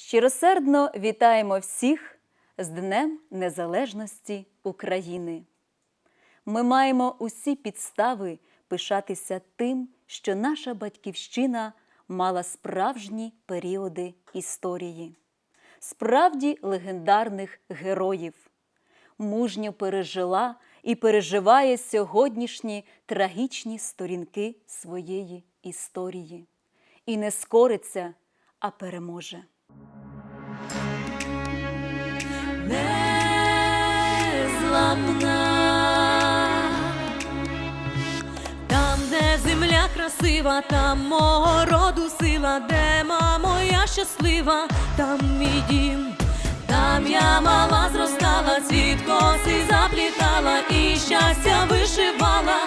Щиросердно вітаємо всіх з Днем Незалежності України. Ми маємо усі підстави пишатися тим, що наша батьківщина мала справжні періоди історії, справді легендарних героїв, мужньо пережила і переживає сьогоднішні трагічні сторінки своєї історії і не скориться, а переможе. Незламна. Там, де земля красива, там мого роду сила, де мама я щаслива, там мій дім, там я мала зростала, цвіт коси заплітала і щастя вишивала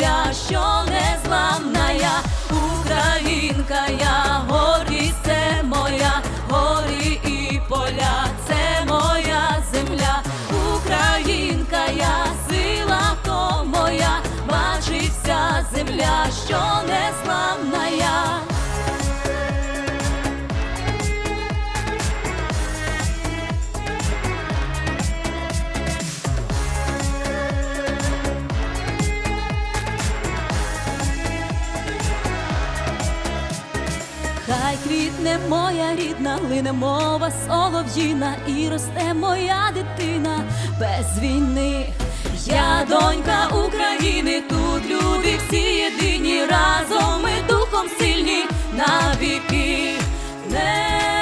земля, що незламна я, Українка, я горі це моя, горі і поля, це моя земля, Українка, я сила то моя, бачиться земля, що незламна я. Квітне моя рідна, лине мова солов'їна, і росте моя дитина без війни. Я донька України, тут люди всі єдині, разом ми духом сильні навіки. Незламна,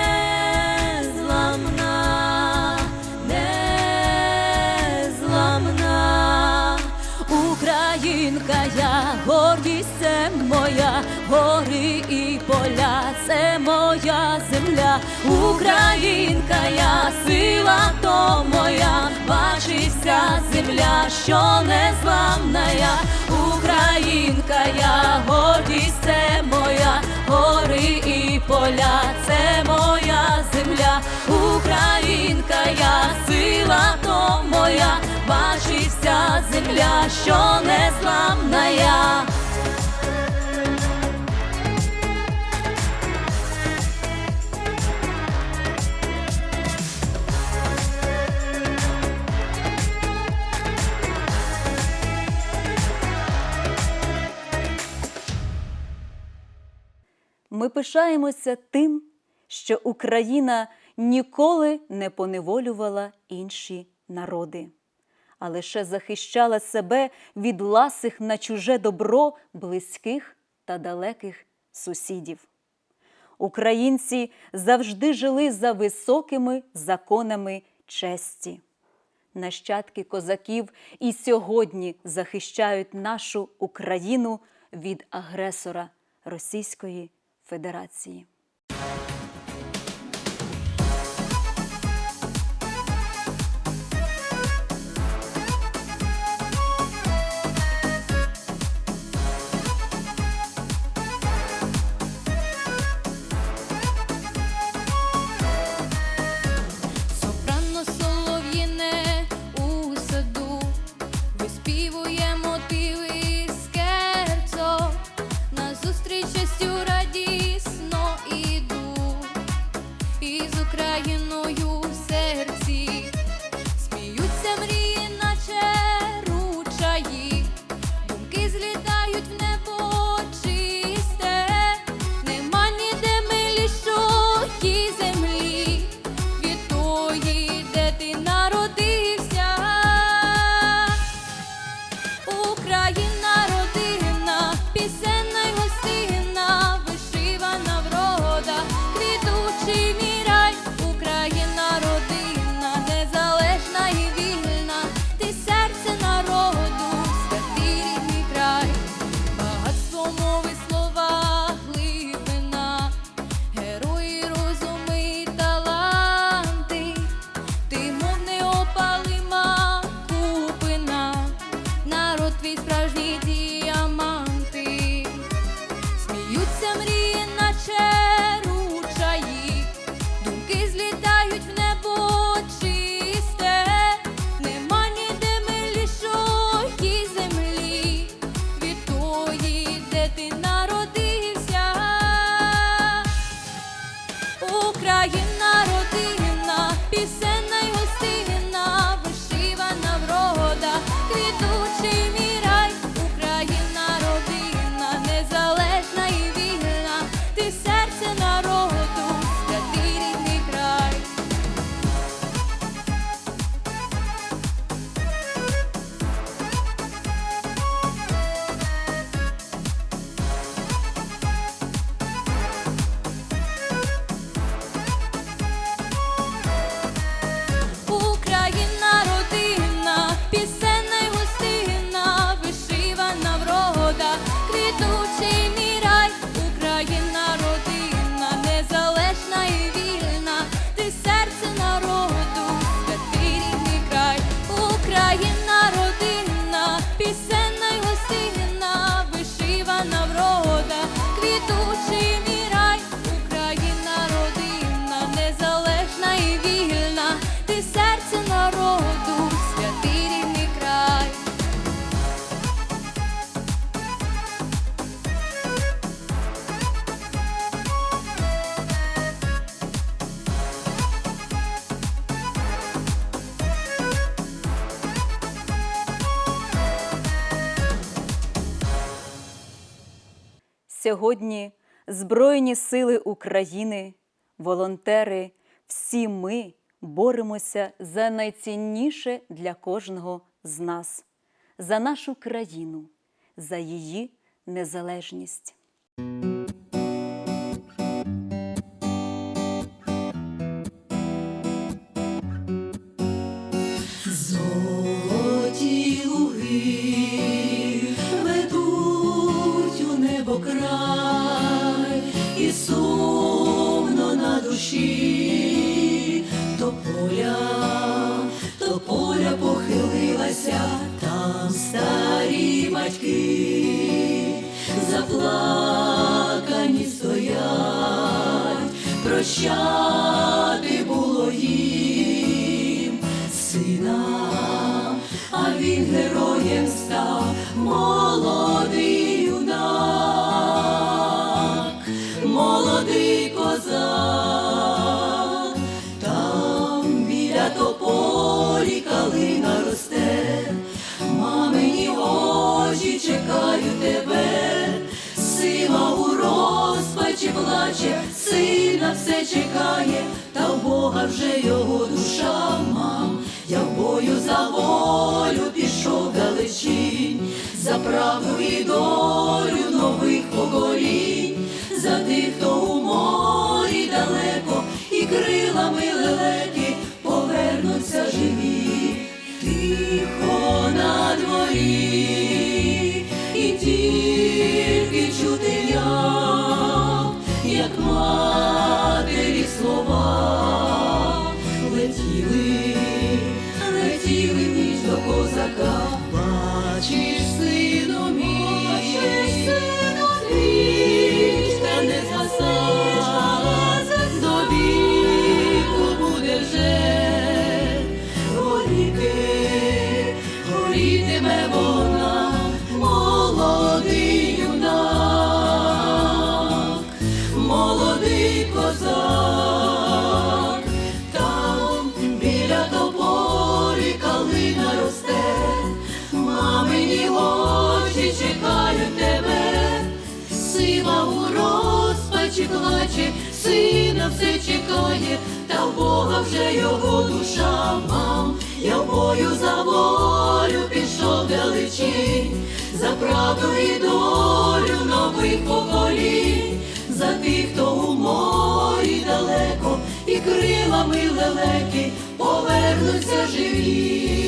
незламна Українка, я гордість моя, гори і поля, це моя земля, Українка, я сила то моя, бачися земля, що незламна я, Українка, я гордість це моя, гори і поля, це моя земля, Українка, я сила то моя, бачився земля, що незламна я. Ми пишаємося тим, що Україна ніколи не поневолювала інші народи, а лише захищала себе від ласих на чуже добро близьких та далеких сусідів. Українці завжди жили за високими законами честі. Нащадки козаків і сьогодні захищають нашу Україну від агресора Російської Федерації. Сьогодні Збройні сили України, волонтери, всі ми боремося за найцінніше для кожного з нас, за нашу країну, за її незалежність. Плаче, сина все чекає, та в Бога вже його душа мам. Я в бою за волю пішов далечінь, за правду і долю нових поколінь, за тих, хто у морі далеко, і крилами лелеки повернуться живі, тихо на дворі, і тільки все та в Бога вже його душа мам. Я в бою за волю пішов далечінь, за правду і долю нових поколінь, за тих, хто у морі далеко, і крилами лелеки повернуться живі.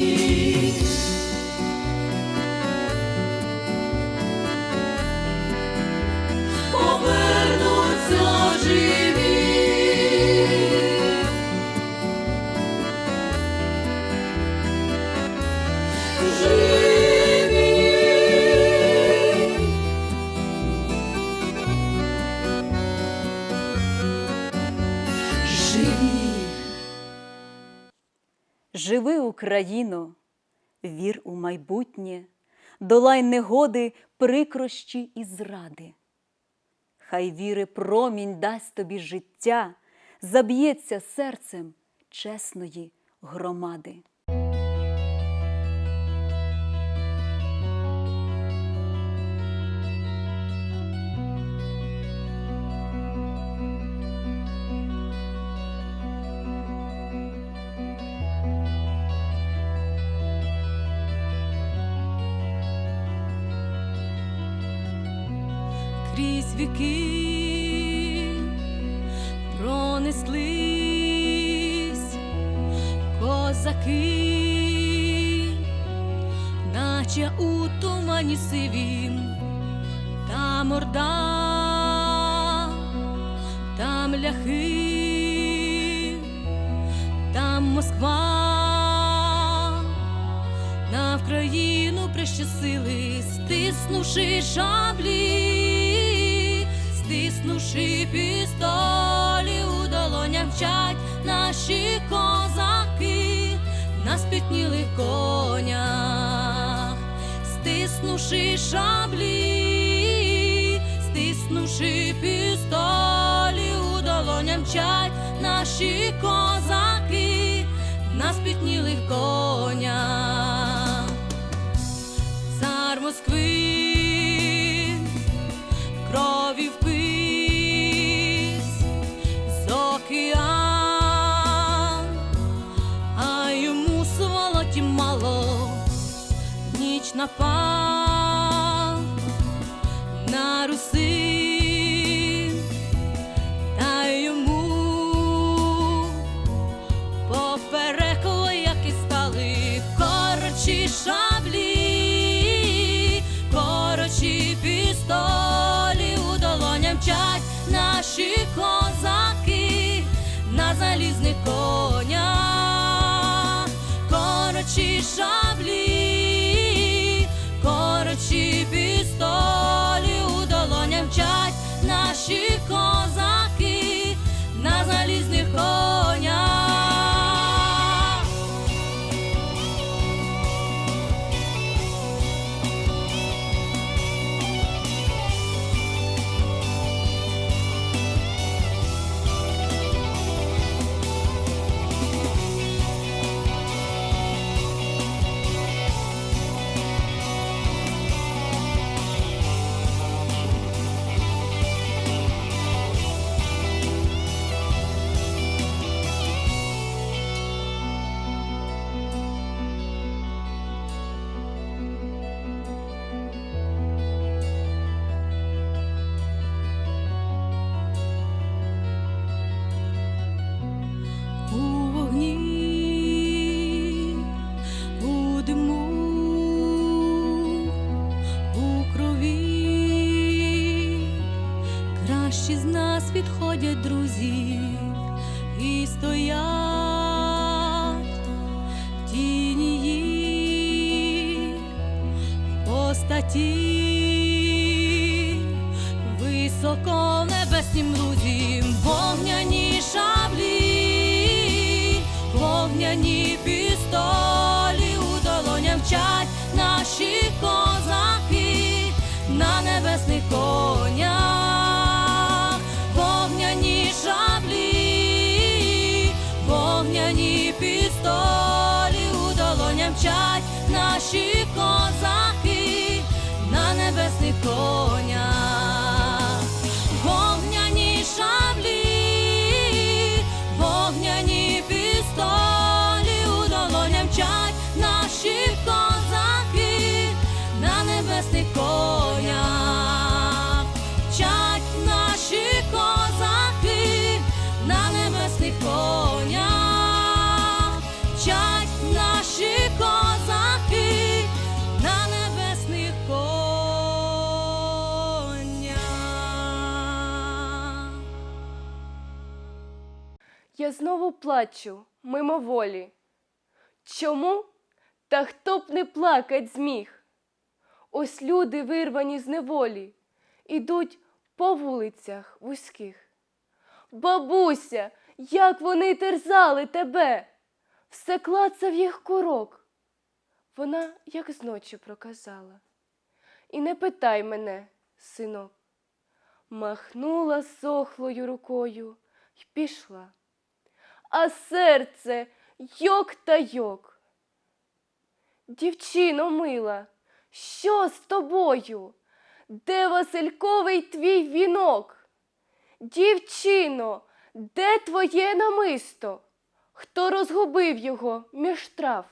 Живі. Живи, Україно, вір у майбутнє, долай негоди, прикрощі і зради. Хай віри промінь дасть тобі життя, заб'ється серцем чесної громади. Сивім, там орда, там ляхи, там Москва. На Вкраїну прищасили, стиснувши шаблі, стиснувши пістолі, у долонях вчать наші козаки на спітнілих конях, стиснувши шаблі, стиснувши пістолі, у долонях вчать наші козаки на спітнілих конях. Ніч напав на Руси, Високо в вогняні шаблі, вогняні пістолі у долонях вчать наші козаки на небесних конях, вогняні шаблі, вогняні пістолі у долонях вчать наші Я знову плачу мимоволі. Чому? Та хто б не плакать зміг? Ось люди, вирвані з неволі, ідуть по вулицях вузьких. Бабуся, як вони терзали тебе, все клацав їх курок. Вона як зночі проказала. І не питай мене, синок. Махнула сохлою рукою й пішла. А серце йок та йок. Дівчино мила, що з тобою? Де Васильковий твій вінок? Дівчино, де твоє намисто? Хто розгубив його між трав?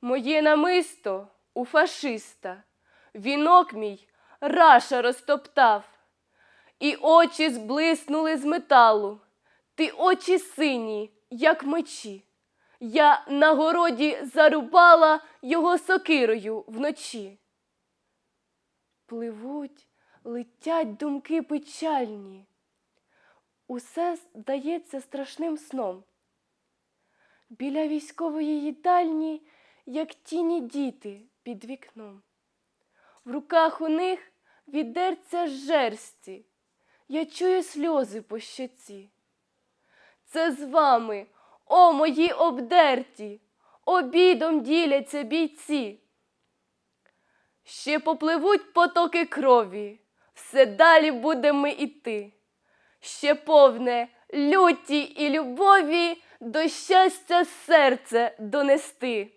Моє намисто у фашиста, вінок мій раша розтоптав, і очі зблиснули з металу, ти очі сині, як мечі. Я на городі зарубала його сокирою вночі. Пливуть, летять думки печальні. Усе здається страшним сном. Біля військової їдальні, як тіні діти під вікном. В руках у них відерця жерсті, я чую сльози по щоці. Це з вами, о мої обдерті, обідом діляться бійці. Ще попливуть потоки крові, все далі будемо іти. Ще повне люті і любові до щастя серце донести.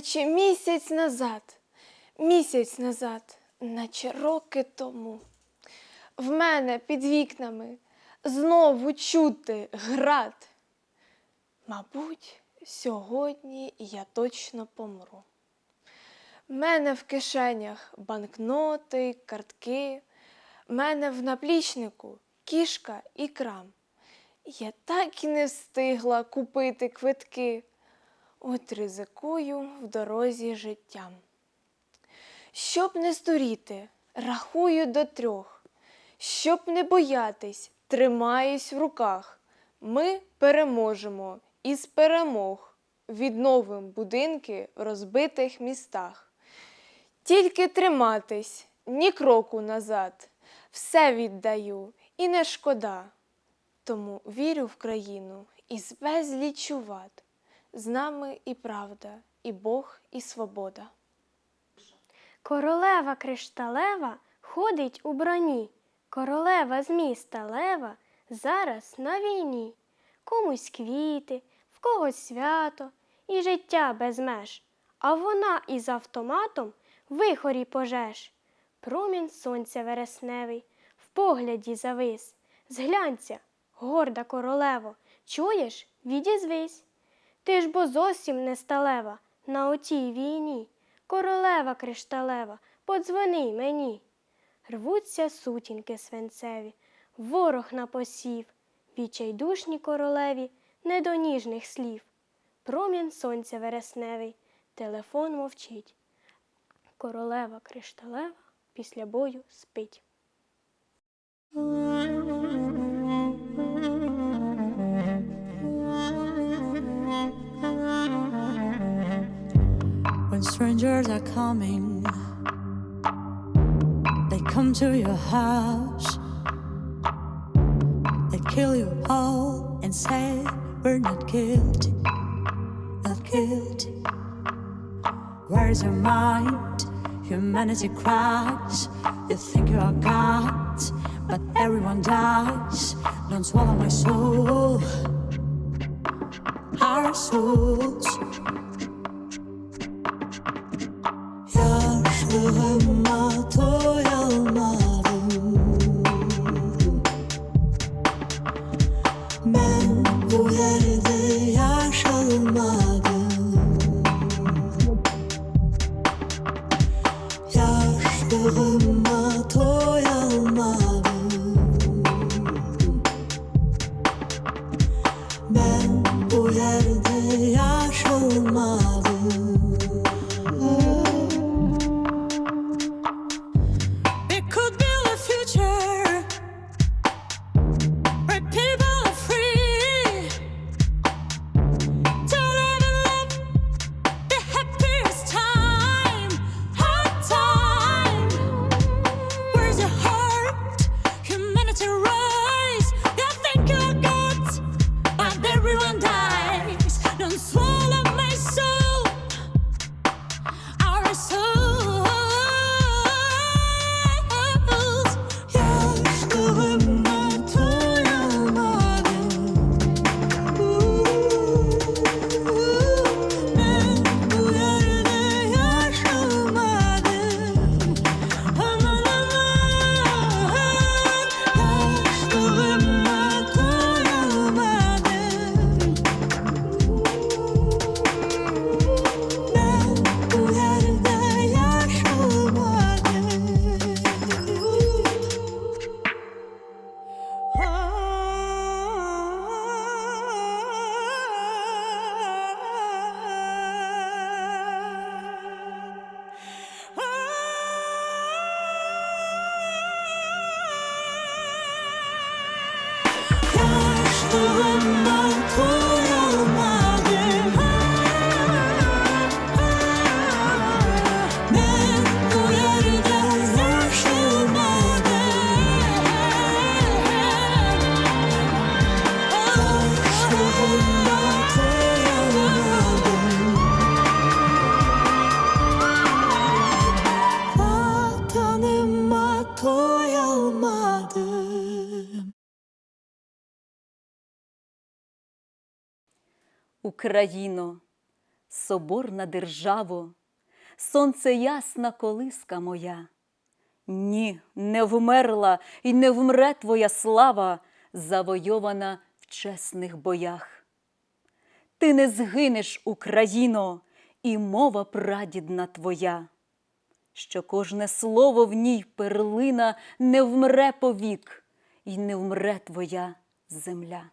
Наче місяць назад, місяць назад, наче роки тому. В мене під вікнами знову чути град. Мабуть, сьогодні я точно помру. В мене в кишенях банкноти, картки, в мене в наплічнику кішка і крам. Я так і не встигла купити квитки. От ризикую в дорозі життям. Щоб не здуріти, рахую до трьох. Щоб не боятись, тримаюсь в руках. Ми переможемо із перемог, відновим будинки в розбитих містах. Тільки триматись, ні кроку назад, все віддаю і не шкода. Тому вірю в країну із безлічу вад. З нами і правда, і Бог, і свобода. Королева кришталева ходить у броні. Королева з міста Лева зараз на війні. Комусь квіти, в когось свято і життя без меж. А вона із автоматом вихорі пожеж. Промінь сонця вересневий в погляді завис. Зглянься, горда королево, чуєш, відізвись. Ти ж бо зовсім не сталева на отій війні. Королева кришталева, подзвони мені. Рвуться сутінки свинцеві, ворог на посів, відчайдушні королеві, не до ніжних слів. Промінь сонця вересневий, телефон мовчить. Королева кришталева після бою спить. Strangers are coming, they come to your house. They kill you all and say, We're not guilty, not guilty. Where's your mind? Humanity cries. You think you are God, but everyone dies. Don't swallow my soul, our souls. Україно, соборна державо, сонце ясна колиска моя. Ні, не вмерла і не вмре твоя слава, завойована в чесних боях. Ти не згинеш, Україно, і мова прадідна твоя, що кожне слово в ній перлина не вмре повік, і не вмре твоя земля.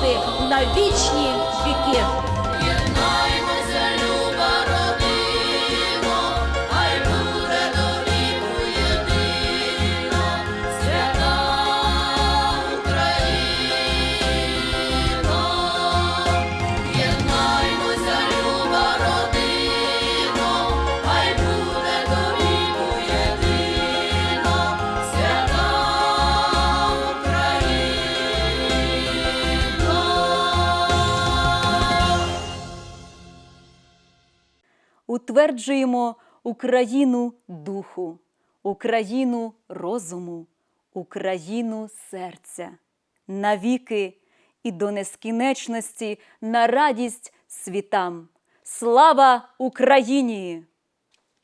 Тихі на вічні віки. Утверджуємо Україну духу, Україну розуму, Україну серця, навіки і до нескінченності на радість світам. Слава Україні!